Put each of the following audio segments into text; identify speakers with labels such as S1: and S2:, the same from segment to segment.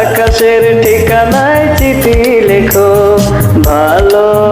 S1: আকাশের ঠিকানায় চিঠি লেখো। ভালো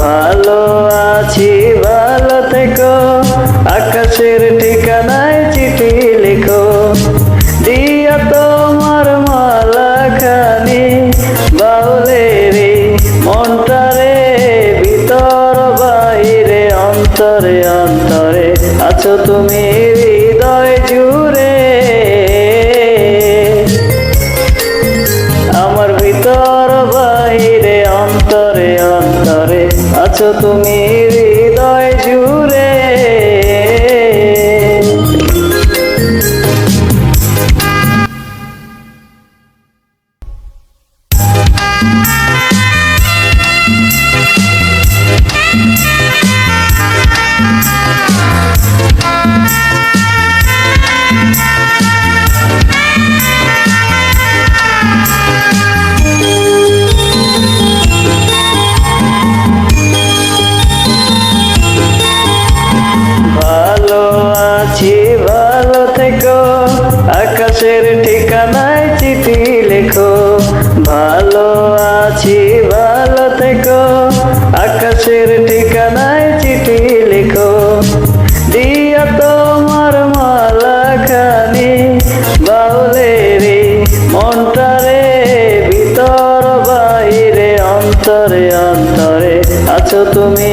S1: ভালো আছি, ভালো থেকো। আকাশের ঠিকানায় চিঠি লেখো। দিয়া তোমার মালা খানি বাউলে রে মনটারে, ভিতর বাইরে, অন্তরে অন্তরে। আছো তুমি হৃদয় জুড়ে। আছো তুমি হৃদয় জুড়ে। ভালো আকাশের ঠিকানায় চিঠি লেখো। ভালো আছি, ভালো থেকো। আকাশের ঠিকানায় চিঠি লেখো। দিয়া তোমার মালা খানি বাউলে রে মনটারে, ভিতর বাইরে, অন্তরে অন্তরে আছো তুমি